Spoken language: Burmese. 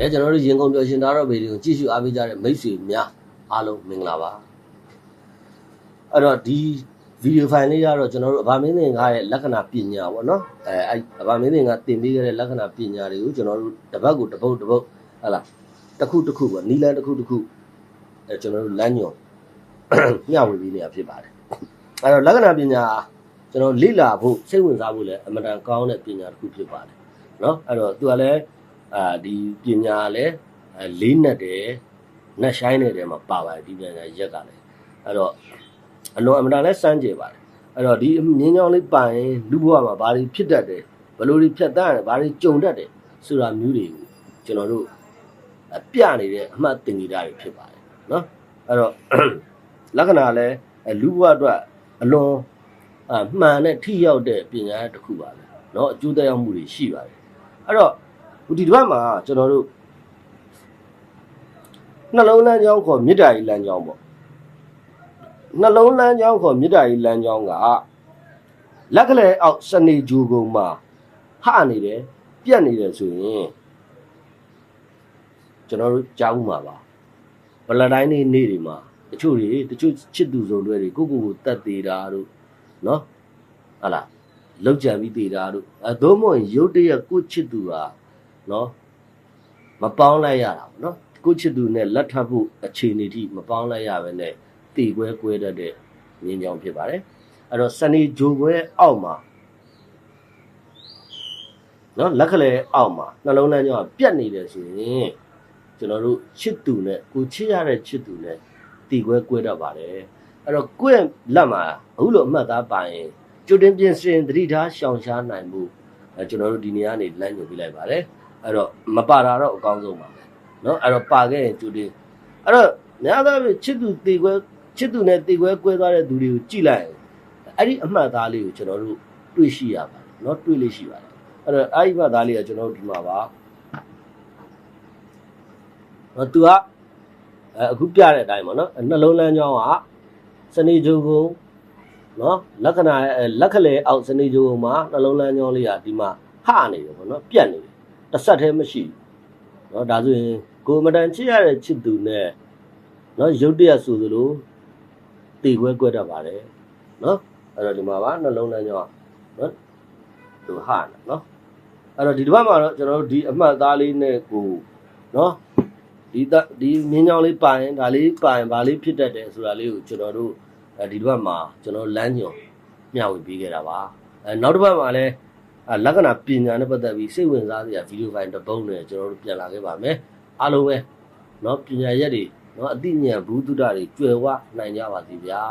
ကဲကျွန်တော်တို့ရင်ကုန်ပြောရှင်သားတော်ဗီဒီယိုကြည့်ရှုအားပေးကြတဲ့မိတ်ဆွေများအားလုံးမင်္ဂလာပါအဲ့တော့ဒီဗီဒီယိုဖိုင်လေးကတော့ကျွန်တော်တို့အဘာမင်းသင်ကားရဲ့လက္ခဏာပညာပေါ့နော်အဲအဲ့အဘာမင်းသင်ကတင်ပေးခဲ့တဲ့လက္ခဏာပညာတွေကိုကျွန်တော်တို့တစ်ပတ်ကိုတစ်ပုတ်တစ်ပုတ်ဟလာတစ်ခုတစ်ခုပေါ့နီလန်းတစ်ခုတစ်ခုအဲကျွန်တော်တို့လမ်းညွန်မျှဝေပေးနေတာဖြစ်ပါတယ်အဲ့တော့လက္ခဏာပညာကျွန်တော်လေ့လာဖို့စိတ်ဝင်စားဖို့လည်းအမှန်တန်ကောင်းတဲ့ပညာတစ်ခုဖြစ်ပါတယ်နော်အဲ့တော့သူကလည်း အာဒီပညာလည်းအဲလေးနဲ့တယ်နတ်ဆိုင်နေတဲ့မှာပါပါတယ်ဒီပညာရက်ကလည်းအဲ့တော့အလွန်အမတန်လဲစမ်းကြယ်ပါတယ်အဲ့တော့ဒီမြင်းချောင်းလေးပိုင်လူဘဝမှာဘာတွေဖြစ်တတ်တယ်ဘယ်လိုတွေဖြတ်တန်းရတယ်ဘာတွေကြုံတတ်တယ်ဆိုတာမျိုးတွေကိုကျွန်တော်တို့အပြနေတဲ့အမှတ်သင်္ကေတတွေဖြစ်ပါတယ်နော်အဲ့တော့ လက္ခဏာလည်းအဲလူဘဝအတွက်အလွန်အမှန်နဲ့ထိရောက်တဲ့ပညာတစ်ခုပါပဲเนาะအကျိုးသက်ရောက်မှုတွေရှိပါတယ်အဲ့တော့ ဟို ဒီတစ်ပတ်မှာကျွန်တော်တို့နှလုံးလမ်းကြောင်းခေါ်မေတ္တာရေးလမ်းကြောင်းပေါ့နှလုံးလမ်းကြောင်းခေါ်မေတ္တာရေးလမ်းကြောင်းကလက်ကလေးအောက်စနေဂျူကုံမှာဟနေတယ်ပြက်နေတယ်ဆိုရင်ကျွန်တော်တို့ကြားဦးမှာပါဗလတိုင်းနေ့နေ့တွေမှာတချို့တွေတချို့ချစ်သူဆုံးတွေကိုကိုကိုကိုတတ်သေးတာတို့နော်ဟာလားလောက်ကြံပြီးသေးတာတို့အဲသို့မဟုတ်ရုတ်တရက်ကိုချစ်သူဟာ နော်မပေါင်းလိုက်ရတာပေါ့နော်ကိုချစ်သူနဲ့လက်ထပ်ဖို့အခြေအနေထိမပေါင်းလိုက်ရပဲနဲ့တည်ခွဲကွဲတတ်တဲ့ငင်းကြောင်ဖြစ်ပါတယ်အဲ့တော့စနေဂျိုခွဲအောက်မှာနော်လက်ခလဲအောက်မှာနှလုံးသားကြောင့်ပြတ်နေတယ်ဆိုရင်ကျွန်တော်တို့ချစ်သူနဲ့ကိုချစ်ရတဲ့ချစ်သူနဲ့တည်ခွဲကွဲတတ်ပါတယ်အဲ့တော့ကိုယ့်ရဲ့လက်မှာအခုလိုအမှတ်သားပါရင်ကြိုတင်ပြင်ဆင်သတိထားရှောင်ရှားနိုင်မှုအဲကျွန်တော်တို့ဒီနေရာနေလမ်းညွှန်ပြလိုက်ပါတယ် အဲ့တော့မပါတာတော့အကောင်းဆုံးပါပဲနော်အဲ့တော့ပါခဲ့ရင်ကျူတေးအဲ့တော့များသောအားဖြင့်ချစ်သူတေခွဲချစ်သူနဲ့တေခွဲကွဲသွားတဲ့သူတွေကိုကြည့်လိုက်အဲ့ဒီအမှတ်သားလေးကိုကျွန်တော်တို့တွေ့ရှိရပါတယ်နော်တွေ့လို့ရှိပါတယ်အဲ့တော့အဲ့ဒီအမှတ်သားလေးကကျွန်တော်တို့ဒီမှာပါနော်သူကအခုပြတဲ့အတိုင်းပေါ့နော်နှလုံးလမ်းကြောင်းကစနေဂျုံကိုနော်လက္ခဏာလက္ခလေအောက်စနေဂျုံမှာနှလုံးလမ်းကြောင်းလေးကဒီမှာဟနေတယ်ပေါ့နော်ပြတ်နေတယ် တစ်ဆက်တည်းမရှိဘူးเนาะဒါဆိုရင်ကိုယ်မတန်ချစ်ရတဲ့ချစ်သူနဲ့เนาะရုပ်တရက်ဆိုသလိုတည်ခွဲကွက်တတ်ပါတယ်เนาะအဲ့တော့ဒီမှာပါနှလုံးသားကြောင့်เนาะသူဟာเนาะအဲ့တော့ဒီတစ်ပတ်မှာတော့ကျွန်တော်တို့ဒီအမှတ်သားလေးနဲ့ကိုเนาะဒီတဒီမြင်းချောင်းလေးပိုင်ဒါလေးပိုင်ဗာလေးဖြစ်တတ်တယ်ဆိုတာလေးကိုကျွန်တော်တို့အဲဒီတစ်ပတ်မှာကျွန်တော်လမ်းညွန်မျှဝေပေးခဲ့တာပါအဲနောက်တစ်ပတ်မှာလည်း အဲလက္ခဏာပညာနဲ့ပတ်သက်ပြီးစိတ်ဝင်စားစရာဗီဒီယိုဖိုင်တစ်ပုဒ်နဲ့ကျွန်တော်တို့ပြန်လာခဲ့ပါမယ်အားလုံးပဲเนาะပညာရက်တွေเนาะအသိဉာဏ်ဘူးတုဒ္ဒတွေကျွယ်ဝနိုင်ကြပါစေဗျာ